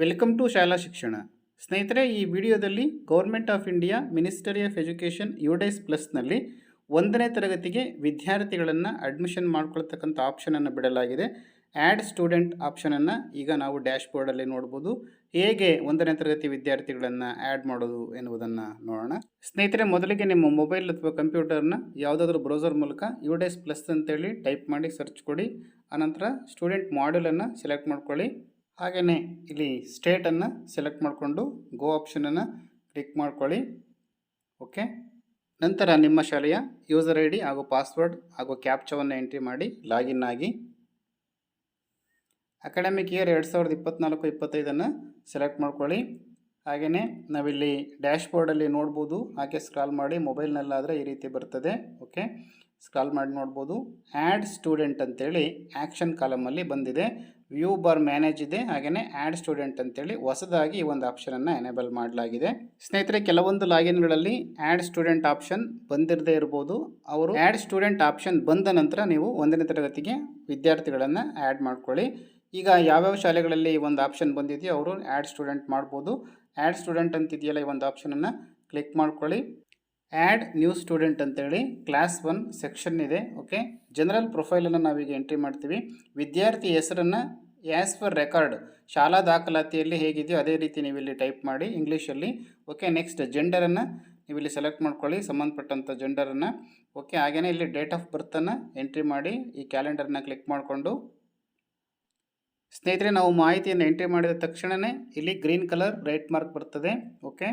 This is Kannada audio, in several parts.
ವೆಲ್ಕಮ್ ಟು ಶಾಲಾ ಶಿಕ್ಷಣ. ಸ್ನೇಹಿತರೆ, ಈ ವಿಡಿಯೋದಲ್ಲಿ government of India ministry of education UDISE ಪ್ಲಸ್ನಲ್ಲಿ ಒಂದನೇ ತರಗತಿಗೆ ವಿದ್ಯಾರ್ಥಿಗಳನ್ನು ಅಡ್ಮಿಷನ್ ಮಾಡ್ಕೊಳ್ತಕ್ಕಂಥ ಆಪ್ಷನನ್ನು ಬಿಡಲಾಗಿದೆ. ಆ್ಯಡ್ ಸ್ಟೂಡೆಂಟ್ ಆಪ್ಷನನ್ನು ಈಗ ನಾವು ಡ್ಯಾಶ್ ಬೋರ್ಡಲ್ಲಿ ನೋಡ್ಬೋದು. ಹೇಗೆ ಒಂದನೇ ತರಗತಿ ವಿದ್ಯಾರ್ಥಿಗಳನ್ನು ಆ್ಯಡ್ ಮಾಡೋದು ಎನ್ನುವುದನ್ನು ನೋಡೋಣ. ಸ್ನೇಹಿತರೆ, ಮೊದಲಿಗೆ ನಿಮ್ಮ ಮೊಬೈಲ್ ಅಥವಾ ಕಂಪ್ಯೂಟರ್ನ ಯಾವುದಾದ್ರೂ ಬ್ರೌಸರ್ ಮೂಲಕ ಯುಡೈಸ್ ಪ್ಲಸ್ ಅಂತೇಳಿ ಟೈಪ್ ಮಾಡಿ ಸರ್ಚ್ ಕೊಡಿ. ಆನಂತರ ಸ್ಟೂಡೆಂಟ್ ಮಾಡ್ಯೂಲನ್ನು ಸೆಲೆಕ್ಟ್ ಮಾಡ್ಕೊಳ್ಳಿ. ಹಾಗೆಯೇ ಇಲ್ಲಿ ಸ್ಟೇಟನ್ನು ಸೆಲೆಕ್ಟ್ ಮಾಡಿಕೊಂಡು ಗೋ ಆಪ್ಷನನ್ನು ಕ್ಲಿಕ್ ಮಾಡ್ಕೊಳ್ಳಿ. ಓಕೆ ನಂತರ ನಿಮ್ಮ ಶಾಲೆಯ ಯೂಸರ್ ಐ ಡಿ ಹಾಗೂ ಪಾಸ್ವರ್ಡ್ ಹಾಗೂ ಕ್ಯಾಪ್ಚವನ್ನು ಎಂಟ್ರಿ ಮಾಡಿ ಲಾಗಿನ್ ಆಗಿ. ಅಕಾಡೆಮಿಕ್ ಇಯರ್ ಎರಡು ಸಾವಿರದ ಇಪ್ಪತ್ತ್ನಾಲ್ಕು ಇಪ್ಪತ್ತೈದನ್ನು ಸೆಲೆಕ್ಟ್ ಮಾಡ್ಕೊಳ್ಳಿ. ಹಾಗೆಯೇ ನಾವಿಲ್ಲಿ ಡ್ಯಾಶ್ ಬೋರ್ಡಲ್ಲಿ ನೋಡ್ಬೋದು. ಹಾಗೆ ಸ್ಕ್ರಾಲ್ ಮಾಡಿ ಮೊಬೈಲ್ನಲ್ಲಾದರೆ ಈ ರೀತಿ ಬರ್ತದೆ. ಓಕೆ ಸ್ಕ್ರಾಲ್ ಮಾಡಿ ನೋಡ್ಬೋದು. ಆ್ಯಡ್ ಸ್ಟೂಡೆಂಟ್ ಅಂತೇಳಿ ಆ್ಯಕ್ಷನ್ ಕಾಲಮಲ್ಲಿ ಬಂದಿದೆ. ವ್ಯೂ ಬಾರ್ ಮ್ಯಾನೇಜ್ ಇದೆ ಹಾಗೆಯೇ ಆ್ಯಡ್ ಸ್ಟೂಡೆಂಟ್ ಅಂತೇಳಿ ಹೊಸದಾಗಿ ಈ ಒಂದು ಆಪ್ಷನನ್ನು ಎನೇಬಲ್ ಮಾಡಲಾಗಿದೆ. ಸ್ನೇಹಿತರೆ, ಕೆಲವೊಂದು ಲಾಗಿನ್ಗಳಲ್ಲಿ ಆ್ಯಡ್ ಸ್ಟೂಡೆಂಟ್ ಆಪ್ಷನ್ ಬಂದಿರದೇ ಇರ್ಬೋದು. ಅವರು ಆ್ಯಡ್ ಸ್ಟೂಡೆಂಟ್ ಆಪ್ಷನ್ ಬಂದ ನಂತರ ನೀವು ಒಂದನೇ ತರಗತಿಗೆ ವಿದ್ಯಾರ್ಥಿಗಳನ್ನು ಆ್ಯಡ್ ಮಾಡ್ಕೊಳ್ಳಿ. ಈಗ ಯಾವ್ಯಾವ ಶಾಲೆಗಳಲ್ಲಿ ಈ ಒಂದು ಆಪ್ಷನ್ ಬಂದಿದೆಯೋ ಅವರು ಆ್ಯಡ್ ಸ್ಟೂಡೆಂಟ್ ಮಾಡ್ಬೋದು. ಆ್ಯಡ್ ಸ್ಟೂಡೆಂಟ್ ಅಂತಿದೆಯಲ್ಲ ಈ ಒಂದು ಆಪ್ಷನನ್ನು ಕ್ಲಿಕ್ ಮಾಡ್ಕೊಳ್ಳಿ. ಆ್ಯಡ್ ನ್ಯೂ ಸ್ಟೂಡೆಂಟ್ ಅಂತೇಳಿ ಕ್ಲಾಸ್ ಒನ್ ಸೆಕ್ಷನ್ ಇದೆ, ಓಕೆ? ಜನರಲ್ ಪ್ರೊಫೈಲನ್ನು ನಾವೀಗ ಎಂಟ್ರಿ ಮಾಡ್ತೀವಿ. ವಿದ್ಯಾರ್ಥಿ ಹೆಸರನ್ನು ಆ್ಯಸ್ ಫರ್ ರೆಕಾರ್ಡ್ ಶಾಲಾ ದಾಖಲಾತಿಯಲ್ಲಿ ಹೇಗಿದೆಯೋ ಅದೇ ರೀತಿ ನೀವು ಇಲ್ಲಿ ಟೈಪ್ ಮಾಡಿ ಇಂಗ್ಲೀಷಲ್ಲಿ ಓಕೆ ನೆಕ್ಸ್ಟ್ ಜೆಂಡರನ್ನು ನೀವು ಇಲ್ಲಿ ಸೆಲೆಕ್ಟ್ ಮಾಡ್ಕೊಳ್ಳಿ ಸಂಬಂಧಪಟ್ಟಂಥ ಜೆಂಡರನ್ನು ಓಕೆ ಹಾಗೆಯೇ ಇಲ್ಲಿ ಡೇಟ್ ಆಫ್ ಬರ್ತನ್ನು ಎಂಟ್ರಿ ಮಾಡಿ, ಈ ಕ್ಯಾಲೆಂಡರ್ನ ಕ್ಲಿಕ್ ಮಾಡಿಕೊಂಡು. ಸ್ನೇಹಿತರೆ, ನಾವು ಮಾಹಿತಿಯನ್ನು ಎಂಟ್ರಿ ಮಾಡಿದ ತಕ್ಷಣವೇ ಇಲ್ಲಿ ಗ್ರೀನ್ ಕಲರ್ ರೈಟ್ ಮಾರ್ಕ್ ಬರ್ತದೆ. ಓಕೆ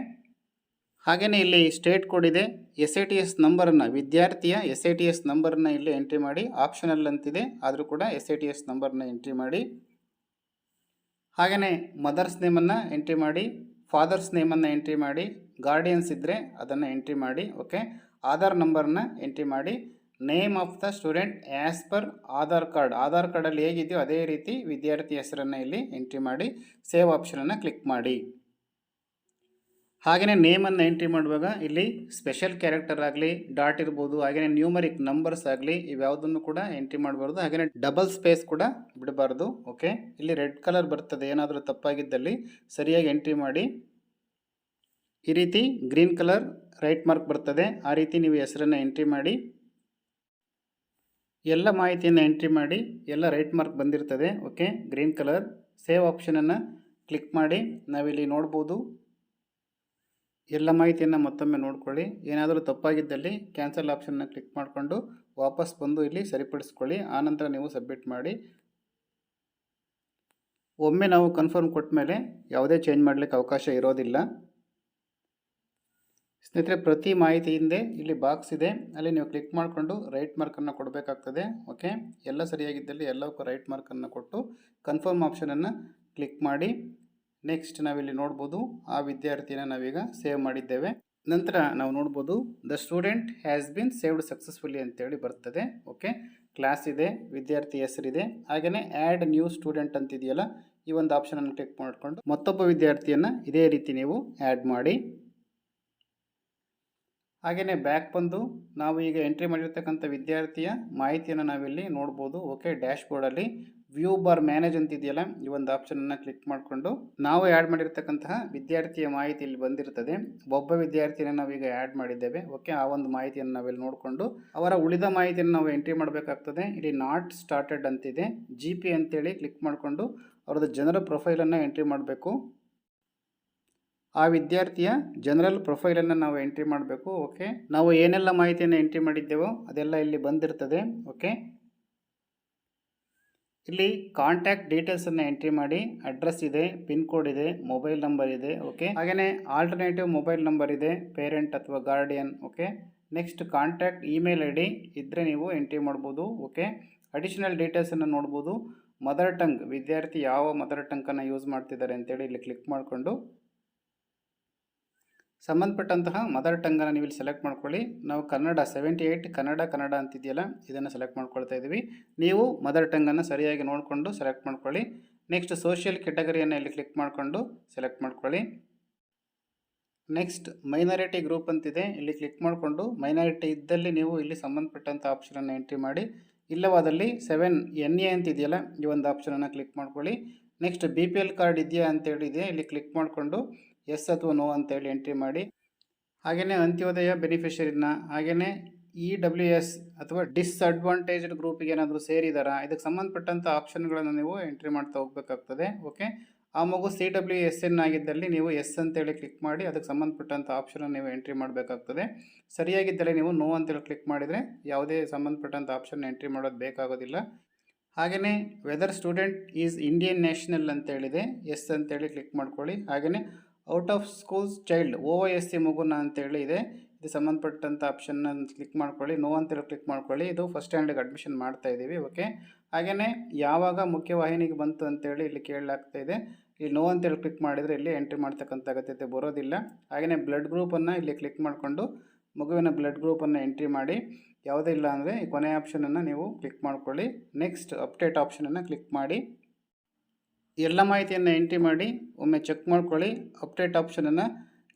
ಹಾಗೆಯೇ ಇಲ್ಲಿ ಸ್ಟೇಟ್ ಕೋಡ್ ಇದೆ. ಎಸ್ ಐ ಟಿ ಎಸ್ ನಂಬರನ್ನು ವಿದ್ಯಾರ್ಥಿಯ ಎಸ್ ಐ ಟಿ ಎಸ್ ನಂಬರನ್ನು ಇಲ್ಲಿ ಎಂಟ್ರಿ ಮಾಡಿ. ಆಪ್ಷನಲ್ ಅಂತಿದೆ, ಆದರೂ ಕೂಡ ಎಸ್ ಐ ಟಿ ಎಸ್ ನಂಬರನ್ನ ಎಂಟ್ರಿ ಮಾಡಿ. ಹಾಗೆಯೇ ಮದರ್ಸ್ ನೇಮನ್ನು ಎಂಟ್ರಿ ಮಾಡಿ, ಫಾದರ್ಸ್ ನೇಮನ್ನು ಎಂಟ್ರಿ ಮಾಡಿ, ಗಾರ್ಡಿಯನ್ಸ್ ಇದ್ದರೆ ಅದನ್ನು ಎಂಟ್ರಿ ಮಾಡಿ, ಓಕೆ? ಆಧಾರ್ ನಂಬರ್ನ ಎಂಟ್ರಿ ಮಾಡಿ, name of the student as per Aadhaar card. Aadhaar ಕಾರ್ಡಲ್ಲಿ ಹೇಗಿದೆಯೋ ಅದೇ ರೀತಿ ವಿದ್ಯಾರ್ಥಿ ಹೆಸರನ್ನು ಇಲ್ಲಿ ಎಂಟ್ರಿ ಮಾಡಿ, ಸೇವ್ ಆಪ್ಷನನ್ನು ಕ್ಲಿಕ್ ಮಾಡಿ. ಹಾಗೆಯೇ ನೇಮನ್ನು ಎಂಟ್ರಿ ಮಾಡುವಾಗ ಇಲ್ಲಿ ಸ್ಪೆಷಲ್ ಕ್ಯಾರೆಕ್ಟರ್ ಆಗಲಿ ಡಾಟ್ ಇರ್ಬೋದು ಹಾಗೆಯೇ ನ್ಯೂಮರಿಕ್ ನಂಬರ್ಸ್ ಆಗಲಿ ಇವ್ಯಾವುದನ್ನು ಕೂಡ ಎಂಟ್ರಿ ಮಾಡಬಾರ್ದು. ಹಾಗೆಯೇ ಡಬಲ್ ಸ್ಪೇಸ್ ಕೂಡ ಬಿಡಬಾರ್ದು ಓಕೆ ಇಲ್ಲಿ ರೆಡ್ ಕಲರ್ ಬರ್ತದೆ, ಏನಾದರೂ ತಪ್ಪಾಗಿದ್ದಲ್ಲಿ ಸರಿಯಾಗಿ ಎಂಟ್ರಿ ಮಾಡಿ. ಈ ರೀತಿ ಗ್ರೀನ್ ಕಲರ್ ರೈಟ್ ಮಾರ್ಕ್ ಬರ್ತದೆ, ಆ ರೀತಿ ನೀವು ಹೆಸರನ್ನು ಎಂಟ್ರಿ ಮಾಡಿ. ಎಲ್ಲ ಮಾಹಿತಿಯನ್ನು ಎಂಟ್ರಿ ಮಾಡಿ, ಎಲ್ಲ ರೈಟ್ ಮಾರ್ಕ್ ಬಂದಿರ್ತದೆ ಓಕೆ ಗ್ರೀನ್ ಕಲರ್ ಸೇವ್ ಆಪ್ಷನನ್ನು ಕ್ಲಿಕ್ ಮಾಡಿ, ನಾವಿಲ್ಲಿ ನೋಡ್ಬೋದು. ಎಲ್ಲ ಮಾಹಿತಿಯನ್ನು ಮತ್ತೊಮ್ಮೆ ನೋಡ್ಕೊಳ್ಳಿ. ಏನಾದರೂ ತಪ್ಪಾಗಿದ್ದಲ್ಲಿ ಕ್ಯಾನ್ಸಲ್ ಆಪ್ಷನ್ನ ಕ್ಲಿಕ್ ಮಾಡಿಕೊಂಡು ವಾಪಸ್ ಬಂದು ಇಲ್ಲಿ ಸರಿಪಡಿಸ್ಕೊಳ್ಳಿ. ಆನಂತರ ನೀವು ಸಬ್ಮಿಟ್ ಮಾಡಿ. ಒಮ್ಮೆ ನಾವು ಕನ್ಫರ್ಮ್ ಕೊಟ್ಟ ಮೇಲೆ ಯಾವುದೇ ಚೇಂಜ್ ಮಾಡಲಿಕ್ಕೆ ಅವಕಾಶ ಇರೋದಿಲ್ಲ. ಸ್ನೇಹಿತರೆ, ಪ್ರತಿ ಮಾಹಿತಿ ಹಿಂದೆ ಇಲ್ಲಿ ಬಾಕ್ಸ್ ಇದೆ. ಅಲ್ಲಿ ನೀವು ಕ್ಲಿಕ್ ಮಾಡಿಕೊಂಡು ರೈಟ್ ಮಾರ್ಕನ್ನು ಕೊಡಬೇಕಾಗ್ತದೆ. ಓಕೆ? ಎಲ್ಲ ಸರಿಯಾಗಿದ್ದಲ್ಲಿ ಎಲ್ಲವಕ್ಕೂ ರೈಟ್ ಮಾರ್ಕನ್ನು ಕೊಟ್ಟು ಕನ್ಫರ್ಮ್ ಆಪ್ಷನನ್ನು ಕ್ಲಿಕ್ ಮಾಡಿ. ನೆಕ್ಸ್ಟ್ ನಾವಿಲ್ಲಿ ನೋಡ್ಬೋದು ಆ ವಿದ್ಯಾರ್ಥಿನ ನಾವೀಗ ಸೇವ್ ಮಾಡಿದ್ದೇವೆ. ನಂತರ ನಾವು ನೋಡ್ಬೋದು the student has been saved successfully ಅಂತೇಳಿ ಬರ್ತದೆ. ಓಕೆ ಕ್ಲಾಸ್ ಇದೆ, ವಿದ್ಯಾರ್ಥಿ ಹೆಸರಿದೆ. ಹಾಗೆಯೇ ಆ್ಯಡ್ ನ್ಯೂ ಸ್ಟೂಡೆಂಟ್ ಅಂತಿದೆಯಲ್ಲ, ಈ ಒಂದು ಆಪ್ಷನನ್ನು ಕ್ಲಿಕ್ ಮಾಡಿಕೊಂಡು ಮತ್ತೊಬ್ಬ ವಿದ್ಯಾರ್ಥಿಯನ್ನು ಇದೇ ರೀತಿ ನೀವು ಆ್ಯಡ್ ಮಾಡಿ. ಹಾಗೆಯೇ ಬ್ಯಾಕ್ ಬಂದು ನಾವು ಈಗ ಎಂಟ್ರಿ ಮಾಡಿರ್ತಕ್ಕಂಥ ವಿದ್ಯಾರ್ಥಿಯ ಮಾಹಿತಿಯನ್ನು ನಾವಿಲ್ಲಿ ನೋಡ್ಬೋದು. ಓಕೆ ಡ್ಯಾಶ್ ಬೋರ್ಡಲ್ಲಿ ವ್ಯೂ ಬಾರ್ ಮ್ಯಾನೇಜ್ ಅಂತಿದೆಯಲ್ಲ ಈ ಒಂದು ಆಪ್ಷನನ್ನು ಕ್ಲಿಕ್ ಮಾಡಿಕೊಂಡು ನಾವು ಆ್ಯಡ್ ಮಾಡಿರ್ತಕ್ಕಂತಹ ವಿದ್ಯಾರ್ಥಿಯ ಮಾಹಿತಿ ಇಲ್ಲಿ ಬಂದಿರ್ತದೆ ಒಬ್ಬ ವಿದ್ಯಾರ್ಥಿಯನ್ನು ನಾವೀಗ ಆ್ಯಡ್ ಮಾಡಿದ್ದೇವೆ. ಓಕೆ ಆ ಒಂದು ಮಾಹಿತಿಯನ್ನು ನಾವಿಲ್ಲಿ ನೋಡಿಕೊಂಡು ಅವರ ಉಳಿದ ಮಾಹಿತಿಯನ್ನು ನಾವು ಎಂಟ್ರಿ ಮಾಡಬೇಕಾಗ್ತದೆ. ಇಲ್ಲಿ ನಾಟ್ ಸ್ಟಾರ್ಟೆಡ್ ಅಂತಿದೆ. ಜಿ ಪಿ ಅಂತೇಳಿ ಕ್ಲಿಕ್ ಮಾಡಿಕೊಂಡು ಅವ್ರದ್ದು ಜನರ ಪ್ರೊಫೈಲನ್ನು ಎಂಟ್ರಿ ಮಾಡಬೇಕು. ಆ ವಿದ್ಯಾರ್ಥಿಯ ಜನರಲ್ ಪ್ರೊಫೈಲನ್ನು ನಾವು ಎಂಟ್ರಿ ಮಾಡಬೇಕು. ಓಕೆ ನಾವು ಏನೆಲ್ಲ ಮಾಹಿತಿಯನ್ನು ಎಂಟ್ರಿ ಮಾಡಿದ್ದೇವೋ ಅದೆಲ್ಲ ಇಲ್ಲಿ ಬಂದಿರ್ತದೆ. ಓಕೆ ಇಲ್ಲಿ ಕಾಂಟ್ಯಾಕ್ಟ್ ಡೀಟೇಲ್ಸನ್ನು ಎಂಟ್ರಿ ಮಾಡಿ ಅಡ್ರೆಸ್ ಇದೆ ಪಿನ್ ಕೋಡ್ ಇದೆ ಮೊಬೈಲ್ ನಂಬರ್ ಇದೆ ಓಕೆ ಹಾಗೆಯೇ ಆಲ್ಟರ್ನೇಟಿವ್ ಮೊಬೈಲ್ ನಂಬರ್ ಇದೆ ಪೇರೆಂಟ್ ಅಥವಾ guardian okay next contact email I D ಇದ್ದರೆ ನೀವು ಎಂಟ್ರಿ ಮಾಡ್ಬೋದು ಓಕೆ ಅಡಿಷನಲ್ ಡೀಟೇಲ್ಸನ್ನು ನೋಡ್ಬೋದು. ಮದರ್ ಟಂಗ್ ವಿದ್ಯಾರ್ಥಿ ಯಾವ ಮದರ್ ಟಂಗನ್ನು ಯೂಸ್ ಮಾಡ್ತಿದ್ದಾರೆ ಅಂತೇಳಿ ಇಲ್ಲಿ ಕ್ಲಿಕ್ ಮಾಡಿಕೊಂಡು ಸಂಬಂಧಪಟ್ಟಂತಹ ಮದರ್ ಟಂಗನ್ನು ನೀವು ಇಲ್ಲಿ ಸೆಲೆಕ್ಟ್ ಮಾಡ್ಕೊಳ್ಳಿ. ನಾವು ಕನ್ನಡ ಸೆವೆಂಟಿ ಏಯ್ಟ್ ಕನ್ನಡ ಕನ್ನಡ ಅಂತಿದೆಯಲ್ಲ, ಇದನ್ನು ಸೆಲೆಕ್ಟ್ ಮಾಡ್ಕೊಳ್ತಾ ಇದ್ದೀವಿ ನೀವು ಮದರ್ ಟಂಗನ್ನು ಸರಿಯಾಗಿ ನೋಡಿಕೊಂಡು ಸೆಲೆಕ್ಟ್ ಮಾಡ್ಕೊಳ್ಳಿ. ನೆಕ್ಸ್ಟ್ ಸೋಷಿಯಲ್ ಕೆಟಗರಿಯನ್ನು ಇಲ್ಲಿ ಕ್ಲಿಕ್ ಮಾಡಿಕೊಂಡು ಸೆಲೆಕ್ಟ್ ಮಾಡ್ಕೊಳ್ಳಿ. ನೆಕ್ಸ್ಟ್ ಮೈನಾರಿಟಿ ಗ್ರೂಪ್ ಅಂತಿದೆ. ಇಲ್ಲಿ ಕ್ಲಿಕ್ ಮಾಡಿಕೊಂಡು ಮೈನಾರಿಟಿ ಇದ್ದಲ್ಲಿ ನೀವು ಇಲ್ಲಿ ಸಂಬಂಧಪಟ್ಟಂಥ ಆಪ್ಷನನ್ನು ಎಂಟ್ರಿ ಮಾಡಿ. ಇಲ್ಲವಾದಲ್ಲಿ ಸೆವೆನ್ ಎನ್ ಎ ಅಂತಿದೆಯಲ್ಲ, ಈ ಒಂದು ಆಪ್ಷನನ್ನು ಕ್ಲಿಕ್ ಮಾಡ್ಕೊಳ್ಳಿ. Next B P L card ಇದೆಯಾ ಅಂತೇಳಿದೆ ಇಲ್ಲಿ ಕ್ಲಿಕ್ ಮಾಡಿಕೊಂಡು ಎಸ್ ಅಥವಾ ನೋ ಅಂತೇಳಿ ಎಂಟ್ರಿ ಮಾಡಿ ಹಾಗೆಯೇ ಅಂತ್ಯೋದಯ ಬೆನಿಫಿಷರಿನ ಹಾಗೆಯೇ ಇ ಡಬ್ಲ್ಯೂ ಎಸ್ ಅಥವಾ ಡಿಸ್ಅಡ್ವಾಂಟೇಜ್ಡ್ ಗ್ರೂಪಿಗೆ ಏನಾದರೂ ಸೇರಿದಾರಾ, ಇದಕ್ಕೆ ಸಂಬಂಧಪಟ್ಟಂಥ ಆಪ್ಷನ್ಗಳನ್ನು ನೀವು ಎಂಟ್ರಿ ಮಾಡ್ತಾ ಹೋಗಬೇಕಾಗ್ತದೆ ಓಕೆ ಆ ಮಗು ಸಿ ಡಬ್ಲ್ಯೂ ಎಸ್ ಎನ್ ಆಗಿದ್ದಲ್ಲಿ ನೀವು ಎಸ್ ಅಂತೇಳಿ ಕ್ಲಿಕ್ ಮಾಡಿ, ಅದಕ್ಕೆ ಸಂಬಂಧಪಟ್ಟಂಥ ಆಪ್ಷನ್ ನೀವು ಎಂಟ್ರಿ ಮಾಡಬೇಕಾಗ್ತದೆ. ಸರಿಯಾಗಿದ್ದಲ್ಲಿ ನೀವು ನೋ ಅಂತೇಳಿ ಕ್ಲಿಕ್ ಮಾಡಿದರೆ ಯಾವುದೇ ಸಂಬಂಧಪಟ್ಟಂಥ ಆಪ್ಷನ್ ಎಂಟ್ರಿ ಮಾಡೋದು ಬೇಕಾಗೋದಿಲ್ಲ. ಹಾಗೆಯೇ whether student is Indian national ಅಂತೇಳಿದೆ S ಅಂತೇಳಿ ಕ್ಲಿಕ್ ಮಾಡ್ಕೊಳ್ಳಿ. ಹಾಗೆಯೇ out of schools child, O S C ಮಗುನ ಅಂತೇಳಿ ಇದೆ. ಇದು ಸಂಬಂಧಪಟ್ಟಂಥ ಆಪ್ಷನ್ನ ಕ್ಲಿಕ್ ಮಾಡ್ಕೊಳ್ಳಿ. ನೋ ಅಂತೇಳಿ ಕ್ಲಿಕ್ ಮಾಡ್ಕೊಳ್ಳಿ. ಇದು ಫಸ್ಟ್ ಸ್ಟ್ಯಾಂಡರ್ಡ್ಗೆ ಅಡ್ಮಿಷನ್ ಮಾಡ್ತಾ ಇದ್ದೀವಿ ಓಕೆ ಹಾಗೆಯೇ ಯಾವಾಗ ಮುಖ್ಯವಾಹಿನಿಗೆ ಬಂತು ಅಂತೇಳಿ ಇಲ್ಲಿ ಕೇಳಲಾಗ್ತಾ ಇದೆ. ಇಲ್ಲಿ ನೋ ಅಂತೇಳಿ ಕ್ಲಿಕ್ ಮಾಡಿದರೆ ಇಲ್ಲಿ ಎಂಟ್ರಿ ಮಾಡ್ತಕ್ಕಂಥ ಅಗತ್ಯತೆ ಬರೋದಿಲ್ಲ. ಹಾಗೆಯೇ ಬ್ಲಡ್ ಗ್ರೂಪನ್ನು ಇಲ್ಲಿ ಕ್ಲಿಕ್ ಮಾಡಿಕೊಂಡು ಮಗುವಿನ ಬ್ಲಡ್ ಗ್ರೂಪನ್ನು ಎಂಟ್ರಿ ಮಾಡಿ. ಯಾವುದೇ ಇಲ್ಲ ಅಂದರೆ ಈ ಕೊನೆಯ ಆಪ್ಷನನ್ನು ನೀವು ಕ್ಲಿಕ್ ಮಾಡ್ಕೊಳ್ಳಿ. ನೆಕ್ಸ್ಟ್ ಅಪ್ಡೇಟ್ ಆಪ್ಷನನ್ನು ಕ್ಲಿಕ್ ಮಾಡಿ. ಎಲ್ಲ ಮಾಹಿತಿಯನ್ನು ಎಂಟ್ರಿ ಮಾಡಿ, ಒಮ್ಮೆ ಚೆಕ್ ಮಾಡ್ಕೊಳ್ಳಿ ಅಪ್ಡೇಟ್ ಆಪ್ಷನನ್ನು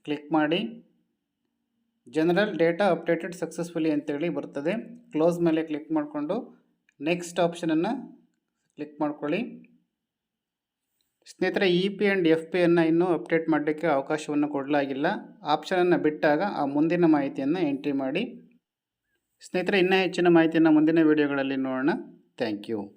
ಕ್ಲಿಕ್ ಮಾಡಿ. ಜನರಲ್ ಡೇಟಾ ಅಪ್ಡೇಟೆಡ್ ಸಕ್ಸಸ್ಫುಲಿ ಅಂತೇಳಿ ಬರ್ತದೆ. ಕ್ಲೋಸ್ ಮೇಲೆ ಕ್ಲಿಕ್ ಮಾಡಿಕೊಂಡು ನೆಕ್ಸ್ಟ್ ಆಪ್ಷನನ್ನು ಕ್ಲಿಕ್ ಮಾಡ್ಕೊಳ್ಳಿ. ಸ್ನೇಹಿತರೆ ಇ ಪಿ ಆ್ಯಂಡ್ ಎಫ್ ಪಿಯನ್ನು ಇನ್ನೂ ಅಪ್ಡೇಟ್ ಮಾಡಲಿಕ್ಕೆ ಅವಕಾಶವನ್ನು ಕೊಡಲಾಗಿಲ್ಲ. ಆಪ್ಷನನ್ನು ಬಿಟ್ಟಾಗ ಆ ಮುಂದಿನ ಮಾಹಿತಿಯನ್ನು ಎಂಟ್ರಿ ಮಾಡಿ. ಸ್ನೇಹಿತರೆ, ಇನ್ನೂ ಹೆಚ್ಚಿನ ಮಾಹಿತಿಯನ್ನು ಮುಂದಿನ ವೀಡಿಯೋಗಳಲ್ಲಿ ನೋಡೋಣ. Thank you